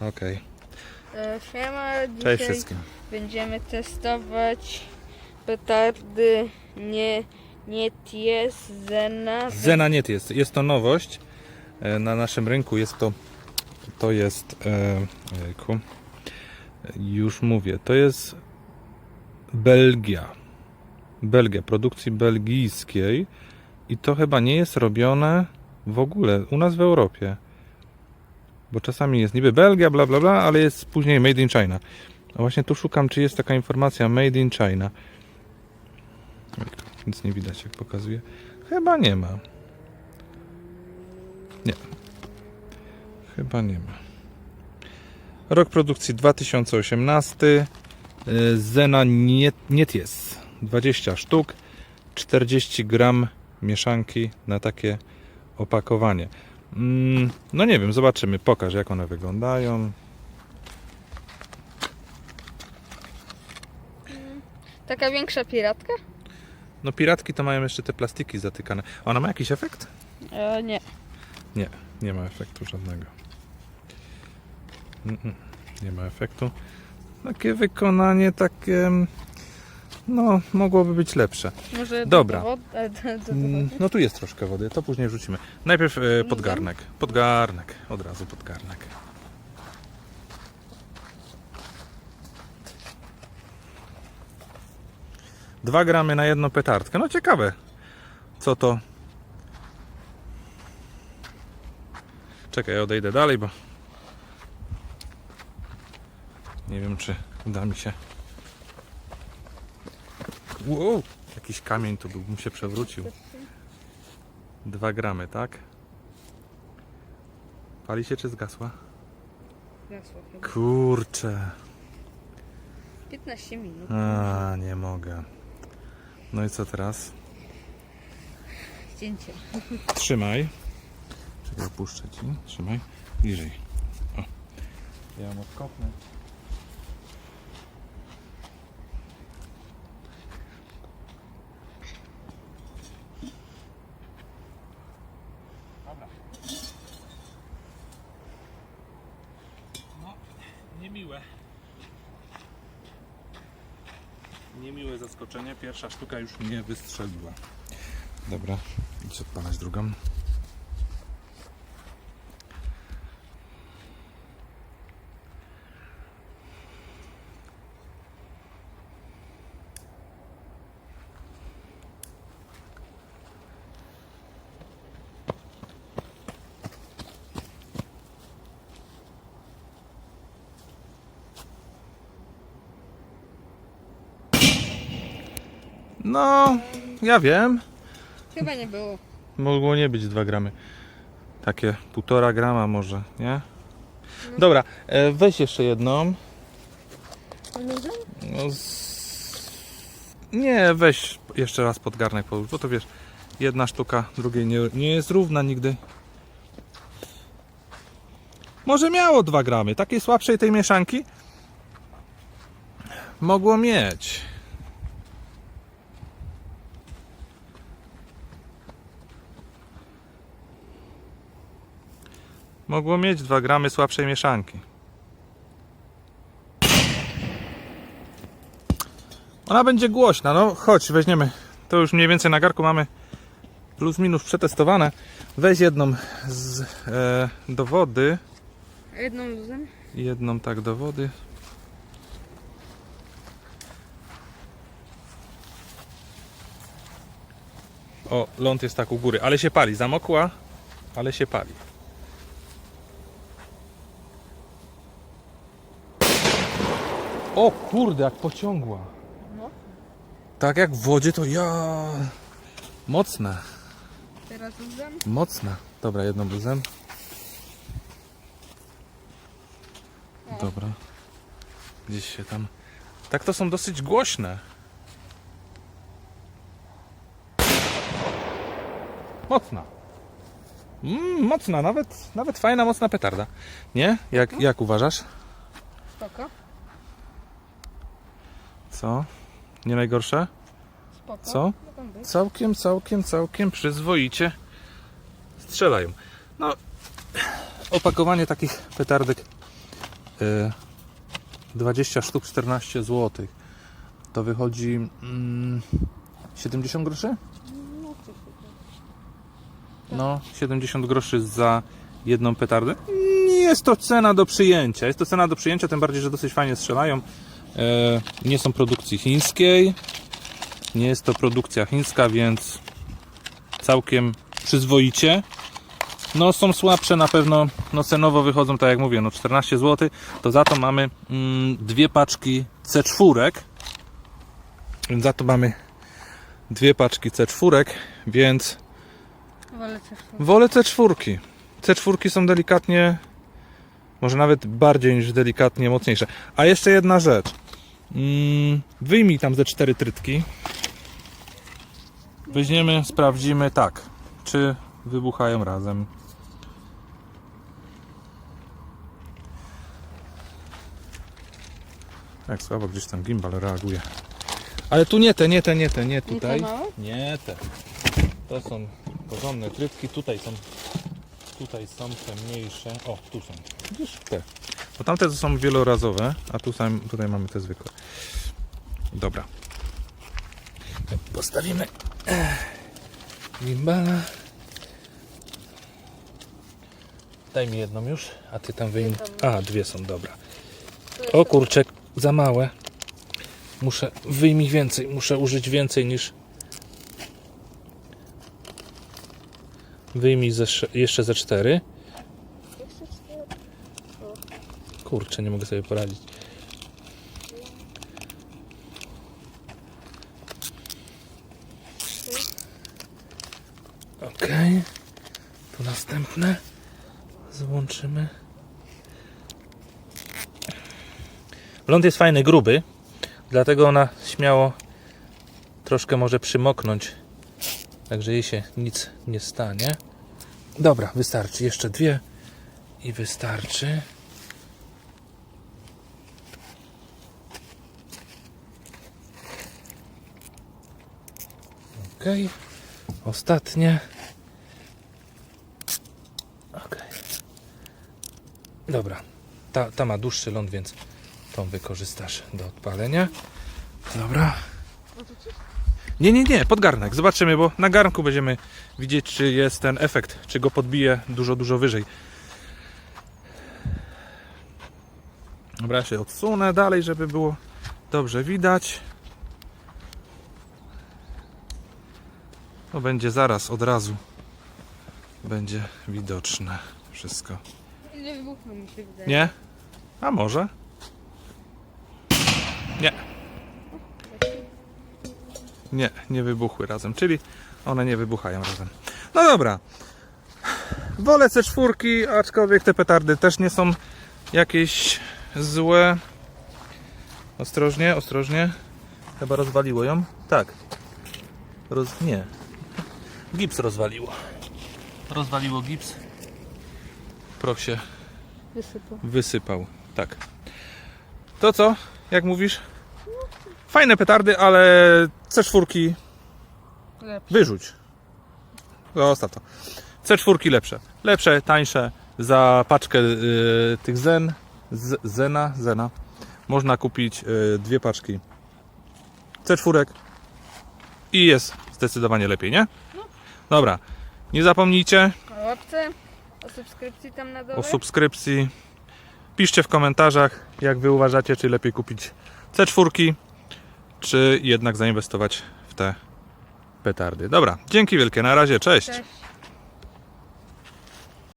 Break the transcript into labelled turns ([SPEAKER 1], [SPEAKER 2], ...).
[SPEAKER 1] okej.
[SPEAKER 2] E, Siema, dzisiaj
[SPEAKER 1] Cześć wszystkim.
[SPEAKER 2] będziemy testować petardy nie, nie TS Zena.
[SPEAKER 1] Zena nie jest. Jest to nowość e, na naszym rynku. Jest to, to jest, e, jejku, już mówię, to jest Belgia. Belgia, produkcji belgijskiej i to chyba nie jest robione w ogóle u nas w Europie. Bo czasami jest niby Belgia, bla bla bla, ale jest później Made in China. A właśnie tu szukam, czy jest taka informacja Made in China. Nic nie widać, jak pokazuje. Chyba nie ma. Nie. Chyba nie ma. Rok produkcji 2018. Y, Zena nie, nie jest. 20 sztuk. 40 gram mieszanki na takie opakowanie. Mm, no nie wiem, zobaczymy. Pokaż jak one wyglądają.
[SPEAKER 2] Taka większa piratka?
[SPEAKER 1] No piratki to mają jeszcze te plastiki zatykane. Ona ma jakiś efekt?
[SPEAKER 2] E, nie.
[SPEAKER 1] Nie, nie ma efektu żadnego. Mm-mm, Nie ma efektu. Takie wykonanie takie. No, mogłoby być lepsze.
[SPEAKER 2] Może
[SPEAKER 1] Dobra.
[SPEAKER 2] Do,
[SPEAKER 1] Mm, No tu jest troszkę wody, to później wrzucimy. Najpierw e, podgarnek. Podgarnek, od razu podgarnek. Dwa gramy na jedną petardkę. No ciekawe, co to. Czekaj, ja odejdę dalej, bo nie wiem, czy uda mi się. Wow, jakiś kamień tu był, bym się przewrócił. Dwa gramy, tak? Pali się czy zgasła?
[SPEAKER 2] Chyba.
[SPEAKER 1] Kurczę.
[SPEAKER 2] 15 minut.
[SPEAKER 1] A, nie mogę. No i co teraz?
[SPEAKER 2] Zdjęcie.
[SPEAKER 1] Trzymaj. Czekaj, opuszczę ci. Trzymaj. Bliżej. O. Ja ją odkopnę. Niemiłe. Niemiłe zaskoczenie. Pierwsza sztuka już nie wystrzeliła. Dobra, idź odpalać drugą. No, ja wiem.
[SPEAKER 2] Chyba nie było.
[SPEAKER 1] Mogło nie być 2 gramy. Takie półtora grama może, nie? Dobra, e, weź jeszcze jedną. No z... Nie, weź jeszcze raz pod garnek połóż, bo to wiesz, jedna sztuka drugiej nie, nie jest równa nigdy. Może miało 2 gramy, takiej słabszej tej mieszanki mogło mieć. Mogło mieć 2 gramy słabszej mieszanki. Ona będzie głośna, no chodź, weźmiemy. To już mniej więcej na garku mamy plus minus przetestowane. Weź jedną z, e, do wody.
[SPEAKER 2] Jedną luzem.
[SPEAKER 1] Jedną tak do wody. O, ląd jest tak u góry, ale się pali. Zamokła, ale się pali. O kurde, jak pociągła.
[SPEAKER 2] No.
[SPEAKER 1] Tak jak w wodzie to ja. Mocna,
[SPEAKER 2] Teraz luzem.
[SPEAKER 1] mocna. Dobra, jedną luzem. Dobra. Gdzieś się tam. Tak to są dosyć głośne. Mocna. Mm, mocna, nawet, nawet fajna, mocna petarda. Nie? Jak, jak uważasz?
[SPEAKER 2] Spoko.
[SPEAKER 1] Co? Nie najgorsze?
[SPEAKER 2] Spoko.
[SPEAKER 1] Co? Całkiem, całkiem, całkiem przyzwoicie strzelają. No, opakowanie takich petardek e, 20 sztuk 14 zł. To wychodzi mm, 70 groszy?
[SPEAKER 2] No, coś takiego.
[SPEAKER 1] No, 70 groszy za jedną petardę. Nie jest to cena do przyjęcia. Jest to cena do przyjęcia, tym bardziej, że dosyć fajnie strzelają. E, nie są produkcji chińskiej. Nie jest to produkcja chińska, więc całkiem przyzwoicie. No, są słabsze na pewno, no cenowo wychodzą, tak jak mówię, no 14 zł. To za to mamy mm, dwie paczki C4. Więc za to mamy dwie paczki C4, więc
[SPEAKER 2] Wolę też
[SPEAKER 1] Wolę C4. C4 są delikatnie, może nawet bardziej niż delikatnie mocniejsze. A jeszcze jedna rzecz. Mm, wyjmij tam ze cztery trytki. Weźmiemy, sprawdzimy tak, czy wybuchają razem. Jak słabo gdzieś tam gimbal reaguje. Ale tu nie te, nie te, nie te, nie tutaj. Nie te. To są porządne trytki. Tutaj są tutaj są te mniejsze. O, tu są. Widzisz? Te. Bo tamte to są wielorazowe, a tu sam, tutaj mamy te zwykłe. Dobra. Postawimy eh, gimbala. Daj mi jedną już, a ty tam wyjmij. A, dwie są, dobra. O kurczę, za małe. Muszę, wyjmij więcej, muszę użyć więcej niż... Wyjmij ze, jeszcze ze cztery. Kurczę, nie mogę sobie poradzić. Okej. Tu następne. Złączymy. Ląd jest fajny, gruby, dlatego ona śmiało troszkę może przymoknąć, także jej się nic nie stanie. Dobra, wystarczy. Jeszcze dwie i wystarczy. Ostatnie. Ok. Dobra, ta, ta ma dłuższy ląd, więc tą wykorzystasz do odpalenia. Dobra. Nie, nie, nie, pod garnek. Zobaczymy, bo na garnku będziemy widzieć, czy jest ten efekt, czy go podbije dużo, dużo wyżej. Dobra, ja się odsunę dalej, żeby było dobrze widać. To będzie zaraz, od razu będzie widoczne wszystko.
[SPEAKER 2] Nie wybuchło mi się wydaje.
[SPEAKER 1] Nie? A może? Nie. Nie, nie wybuchły razem, czyli one nie wybuchają razem. No dobra. Wolę C4, aczkolwiek te petardy też nie są jakieś złe. Ostrożnie, ostrożnie. Chyba rozwaliło ją? Tak. Roz... Nie. Gips rozwaliło. Rozwaliło gips. Proch się
[SPEAKER 2] Wysypał.
[SPEAKER 1] wysypał. Tak. To co? Jak mówisz? Fajne petardy, ale C4
[SPEAKER 2] Lepszy.
[SPEAKER 1] wyrzuć. Zostaw to. C4 lepsze. Lepsze, tańsze. Za paczkę y, tych Zen, z, Zena, Zena można kupić y, dwie paczki C4 i jest zdecydowanie lepiej, nie? Dobra. Nie zapomnijcie
[SPEAKER 2] O łapce, o subskrypcji tam na dole.
[SPEAKER 1] o subskrypcji. Piszcie w komentarzach, jak wy uważacie, czy lepiej kupić C4, czy jednak zainwestować w te petardy. Dobra, dzięki wielkie, na razie, cześć.
[SPEAKER 2] Cześć.